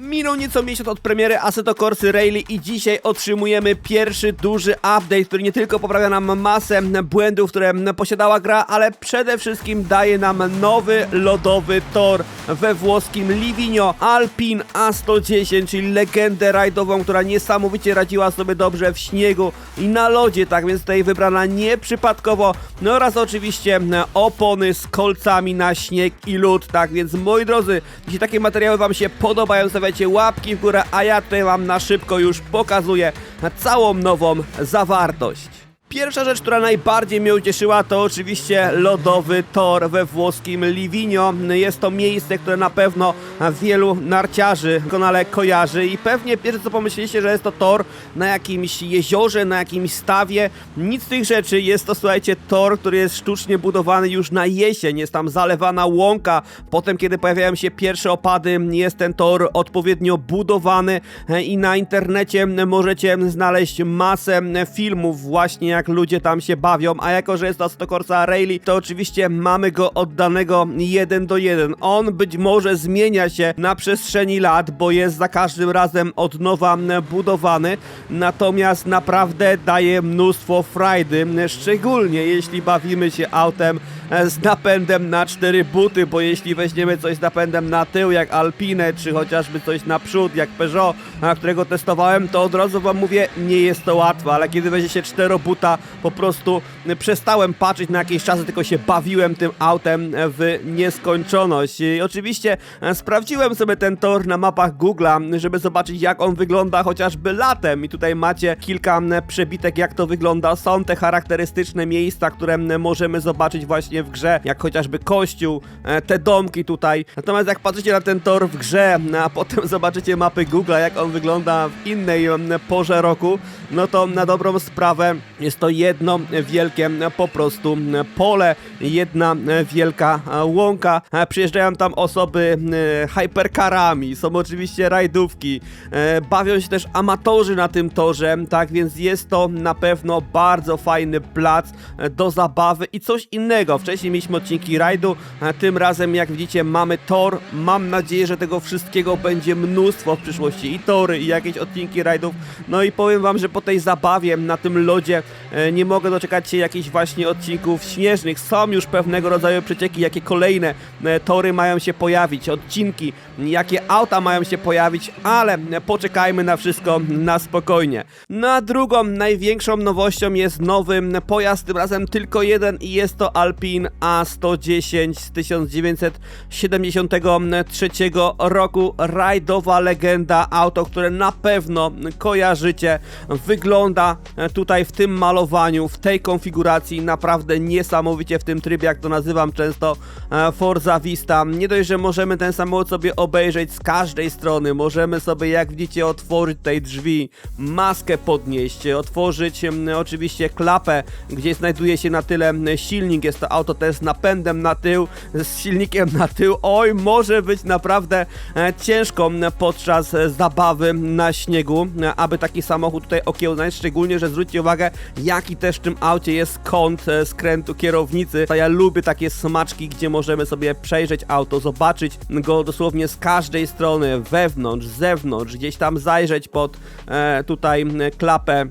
Minął nieco miesiąc od premiery Assetto Corsy Rally i dzisiaj otrzymujemy pierwszy duży update, który nie tylko poprawia nam masę błędów, które posiadała gra, ale przede wszystkim daje nam nowy lodowy tor we włoskim Livigno Alpin A110, czyli legendę rajdową, która niesamowicie radziła sobie dobrze w śniegu i na lodzie, tak więc tutaj wybrana nieprzypadkowo, no oraz oczywiście opony z kolcami na śnieg i lód, tak więc moi drodzy, jeśli takie materiały wam się podobają, stawiacie łapki w górę, a ja tutaj wam na szybko już pokazuję całą nową zawartość. Pierwsza rzecz, która najbardziej mnie ucieszyła, to oczywiście lodowy tor we włoskim Livigno. Jest to miejsce, które na pewno wielu narciarzy doskonale kojarzy i pewnie pierwsze co pomyśleliście, że jest to tor na jakimś jeziorze, na jakimś stawie. Nic z tych rzeczy. Jest to, słuchajcie, tor, który jest sztucznie budowany już na jesień. Jest tam zalewana łąka. Potem, kiedy pojawiają się pierwsze opady, jest ten tor odpowiednio budowany i na internecie możecie znaleźć masę filmów właśnie jak ludzie tam się bawią, a jako, że jest to Corsa Rally, to oczywiście mamy go oddanego jeden do jeden. On być może zmienia się na przestrzeni lat, bo jest za każdym razem od nowa budowany, natomiast naprawdę daje mnóstwo frajdy, szczególnie jeśli bawimy się autem z napędem na cztery buty, bo jeśli weźmiemy coś z napędem na tył, jak Alpine, czy chociażby coś na przód, jak Peugeot, którego testowałem, to od razu wam mówię, nie jest to łatwe, ale kiedy weźmie się czterobuta, po prostu przestałem patrzeć na jakieś czasy, tylko się bawiłem tym autem w nieskończoność. I oczywiście e, sprawdziłem sobie ten tor na mapach Google'a, żeby zobaczyć jak on wygląda chociażby latem i tutaj macie kilka przebitek jak to wygląda. Są te charakterystyczne miejsca, które możemy zobaczyć właśnie w grze, jak chociażby kościół, e, te domki tutaj. Natomiast jak patrzycie na ten tor w grze, a potem zobaczycie mapy Google'a, jak on wygląda w innej porze roku, no to na dobrą sprawę jest to jedno wielkie po prostu pole, jedna wielka łąka. Przyjeżdżają tam osoby e, hypercarami, są oczywiście rajdówki, e, bawią się też amatorzy na tym torze, tak więc jest to na pewno bardzo fajny plac e, do zabawy i coś innego. Wcześniej mieliśmy odcinki rajdu, a tym razem jak widzicie mamy tor. Mam nadzieję, że tego wszystkiego będzie mnóstwo w przyszłości i tory i jakieś odcinki rajdów. No i powiem wam, że po tej zabawie na tym lodzie e, nie mogę doczekać się jakichś właśnie odcinków śnieżnych. Są już pewnego rodzaju przecieki, jakie kolejne e, tory mają się pojawić, odcinki, jakie auta mają się pojawić, ale poczekajmy na wszystko na spokojnie. Na drugą największą nowością jest nowy pojazd, tym razem tylko jeden i jest to Alpine A110 z 1973 roku. Rajdowa legenda, auto, które na pewno kojarzycie. Wygląda e, tutaj w tym malowaniu, w tej konfiguracji naprawdę niesamowicie w tym trybie, jak to nazywam często e, Forza Vista. Nie dość, że możemy ten samochód sobie obejrzeć z każdej strony, możemy sobie jak widzicie otworzyć tej drzwi, maskę podnieść, otworzyć m, oczywiście klapę, gdzie znajduje się na tyle m, silnik, jest to auto też z napędem na tył, z silnikiem na tył, oj może być naprawdę e, ciężko m, podczas e, zabawy na śniegu, e, aby taki samochód tutaj okiełznać, szczególnie, że zwróćcie uwagę, jaki też w tym aucie jest kąt skrętu kierownicy. Ja lubię takie smaczki, gdzie możemy sobie przejrzeć auto, zobaczyć go dosłownie z każdej strony, wewnątrz, zewnątrz, gdzieś tam zajrzeć pod e, tutaj klapę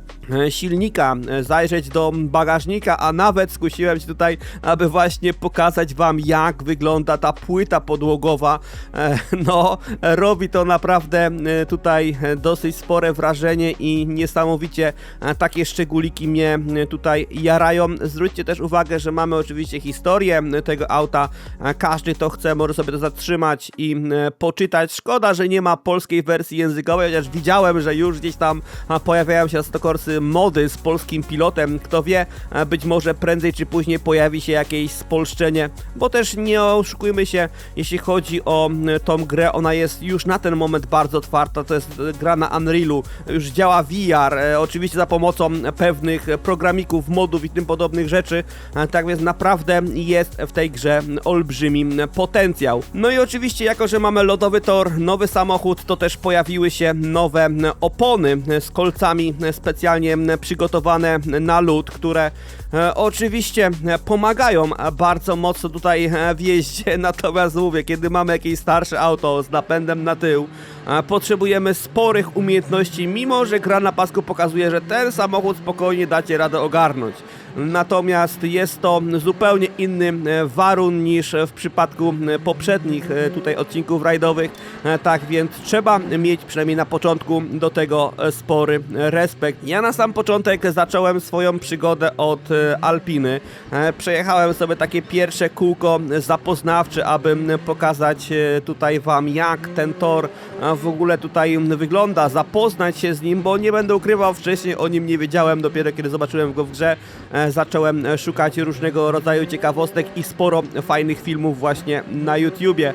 silnika, e, zajrzeć do bagażnika, a nawet skusiłem się tutaj, aby właśnie pokazać wam, jak wygląda ta płyta podłogowa. E, no, robi to naprawdę e, tutaj e, dosyć spore wrażenie i niesamowicie e, takie szczególiki mnie e, tutaj jarają. Zwróćcie też uwagę, że mamy oczywiście historię tego auta. E, Każdy, kto chce, może sobie to zatrzymać i e, poczytać. Szkoda, że nie ma polskiej wersji językowej, chociaż widziałem, że już gdzieś tam pojawiają się stokorsy mody z polskim pilotem. Kto wie, e, być może prędzej czy później pojawi się jakieś spolszczenie, bo też nie oszukujmy się, jeśli chodzi o m, tą grę, ona jest już na ten moment bardzo otwarta, to jest e, gra na Unrealu, już działa VR, e, oczywiście za pomocą pewnych programików, modów i tym podobnych rzeczy, e, tak więc naprawdę jest w tej grze olbrzymi potencjał. No i oczywiście, jako że mamy lodowy tor, nowy samochód, to też pojawiły się nowe opony z kolcami specjalnie specjalnie m, przygotowane na lód, które e, oczywiście e, pomagają e, bardzo mocno tutaj e, w jeździe, natomiast mówię, kiedy mamy jakieś starsze auto z napędem na tył, e, potrzebujemy sporych umiejętności, mimo że gra na pasku pokazuje, że ten samochód spokojnie dacie radę ogarnąć. Natomiast jest to zupełnie inny e, warun niż w przypadku e, poprzednich e, tutaj odcinków rajdowych. E, Tak więc trzeba mieć przynajmniej na początku do tego e, spory respekt. Ja na sam początek zacząłem swoją przygodę od e, Alpiny. E, Przejechałem sobie takie pierwsze kółko zapoznawcze, aby pokazać e, tutaj wam jak ten tor e, w ogóle tutaj wygląda, zapoznać się z nim, bo nie będę ukrywał, wcześniej o nim nie wiedziałem, dopiero kiedy zobaczyłem go w grze, zacząłem szukać różnego rodzaju ciekawostek i sporo fajnych filmów właśnie na YouTubie.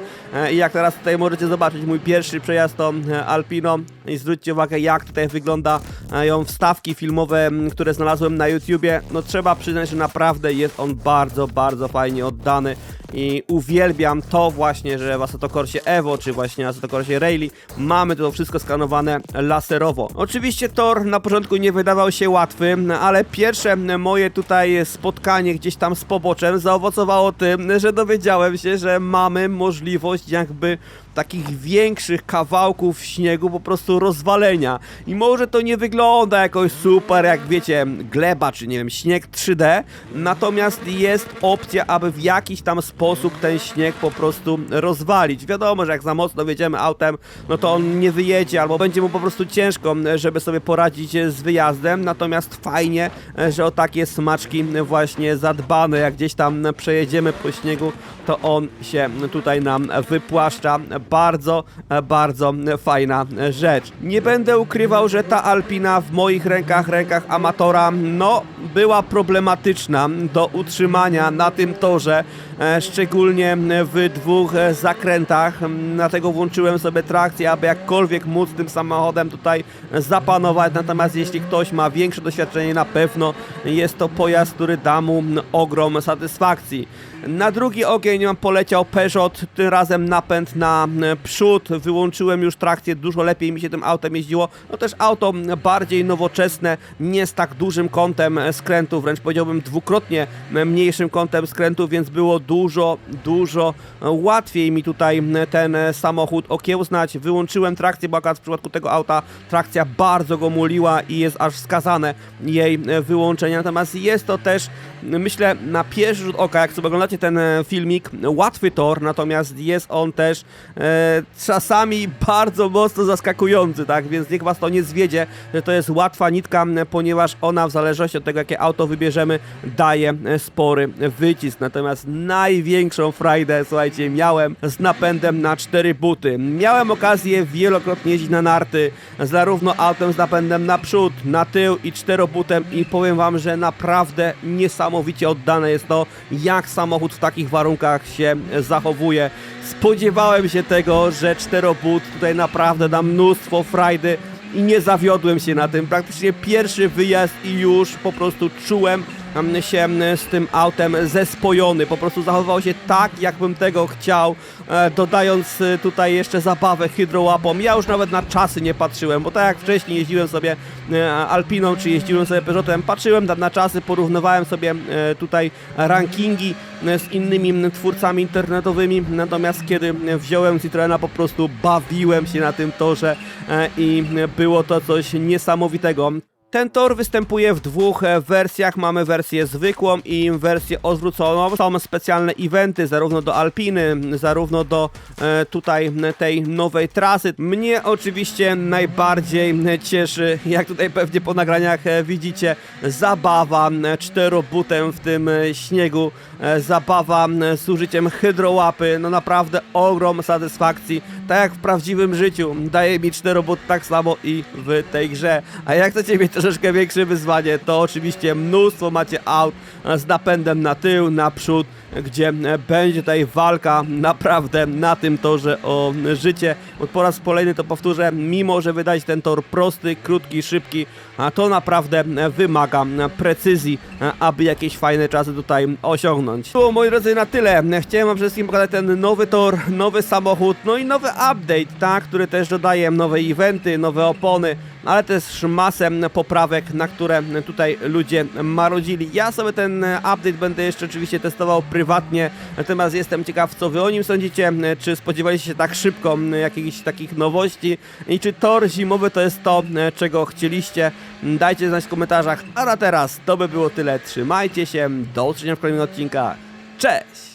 I jak teraz tutaj możecie zobaczyć mój pierwszy przejazd to Alpino i zwróćcie uwagę jak tutaj wyglądają wstawki filmowe, które znalazłem na YouTubie. No trzeba przyznać, że naprawdę jest on bardzo, bardzo fajnie oddany i uwielbiam to właśnie, że w Assetto Evo, czy właśnie Assetto Corsie Rally mamy to wszystko skanowane laserowo. Oczywiście tor na początku nie wydawał się łatwy, ale pierwsze moje tutaj spotkanie gdzieś tam z poboczem zaowocowało tym, że dowiedziałem się, że mamy możliwość jakby takich większych kawałków śniegu po prostu rozwalenia. I może to nie wygląda jakoś super, jak wiecie, gleba, czy nie wiem, śnieg 3D, natomiast jest opcja, aby w jakiś tam sposób ten śnieg po prostu rozwalić. Wiadomo, że jak za mocno wjedziemy autem, no to on nie wyjedzie, albo będzie mu po prostu ciężko, żeby sobie poradzić z wyjazdem, natomiast fajnie, że o takie smaczki właśnie zadbane, jak gdzieś tam przejedziemy po śniegu, to on się tutaj nam wypłaszcza. Bardzo, bardzo fajna rzecz. Nie będę ukrywał, że ta Alpina w moich rękach, rękach amatora, no, była problematyczna do utrzymania na tym torze, e, szczególnie w dwóch e, zakrętach. Dlatego włączyłem sobie trakcję, aby jakkolwiek móc tym samochodem tutaj zapanować. Natomiast jeśli ktoś ma większe doświadczenie, na pewno jest to pojazd, który da mu ogrom satysfakcji. Na drugi ogień poleciał Peugeot, tym razem napęd na e, przód. Wyłączyłem już trakcję, dużo lepiej mi się tym autem jeździło. No też auto bardziej nowoczesne, nie z tak dużym kątem skrętu, wręcz powiedziałbym dwukrotnie mniejszym kątem skrętu, więc było dużo, dużo łatwiej mi tutaj ten samochód okiełznać. Wyłączyłem trakcję, bo akurat w przypadku tego auta trakcja bardzo go muliła i jest aż wskazane jej wyłączenie. Natomiast jest to też, myślę, na pierwszy rzut oka, jak sobie oglądacie ten e, filmik, łatwy tor, natomiast jest on też e, czasami bardzo mocno zaskakujący, tak? Więc niech was to nie zwiedzie, że to jest łatwa nitka, ponieważ ona w zależności od tego, jakie auto wybierzemy, daje e, spory wycisk. Natomiast największą frajdę, słuchajcie, miałem z napędem na cztery buty. Miałem okazję wielokrotnie jeździć na narty, zarówno autem z napędem na przód, na tył i czterobutem i powiem wam, że naprawdę niesamowicie oddane jest to, jak samochód w takich warunkach się zachowuje. Spodziewałem się tego, że czterobut tutaj naprawdę da mnóstwo frajdy i nie zawiodłem się na tym. Praktycznie pierwszy wyjazd i już po prostu czułem się z tym autem zespojony. Po prostu zachowywał się tak, jakbym tego chciał, e, dodając e, tutaj jeszcze zabawę hydrołapą. Ja już nawet na czasy nie patrzyłem, bo tak jak wcześniej jeździłem sobie e, Alpiną, czy jeździłem sobie Peugeotem, patrzyłem na czasy, porównywałem sobie tutaj rankingi z innymi twórcami internetowymi, natomiast kiedy wziąłem Citroena, po prostu bawiłem się na tym torze i było to coś niesamowitego. Ten tor występuje w dwóch e, wersjach. Mamy wersję zwykłą i wersję odwróconą. Są specjalne eventy zarówno do Alpiny, zarówno do e, tutaj tej nowej trasy. Mnie oczywiście najbardziej cieszy, jak tutaj pewnie po nagraniach e, widzicie, zabawa czterobutem w tym śniegu. Zabawa z użyciem hydrołapy. No naprawdę ogrom satysfakcji. Tak jak w prawdziwym życiu. Daje mi czterobut tak samo i w tej grze. A jak chcecie mieć troszeczkę większe wyzwanie, to oczywiście mnóstwo macie aut z napędem na tył, na przód, gdzie będzie tutaj walka naprawdę na tym torze o życie. Po raz kolejny to powtórzę, mimo że się ten tor prosty, krótki, szybki, to naprawdę wymaga precyzji, aby jakieś fajne czasy tutaj osiągnąć. Było moi drodzy na tyle. Chciałem wam wszystkim pokazać ten nowy tor, nowy samochód, no i nowy update, tak, który też dodaje nowe eventy, nowe opony, ale też masę poprawek, na które tutaj ludzie marudzili. Ja sobie ten update będę jeszcze oczywiście testował prywatnie, natomiast jestem ciekaw, co wy o nim sądzicie, czy spodziewaliście się tak szybko jakichś takich nowości i czy tor zimowy to jest to, czego chcieliście. Dajcie znać w komentarzach, a na teraz to by było tyle. Trzymajcie się, do usłyszenia w kolejnych odcinkach. Cześć!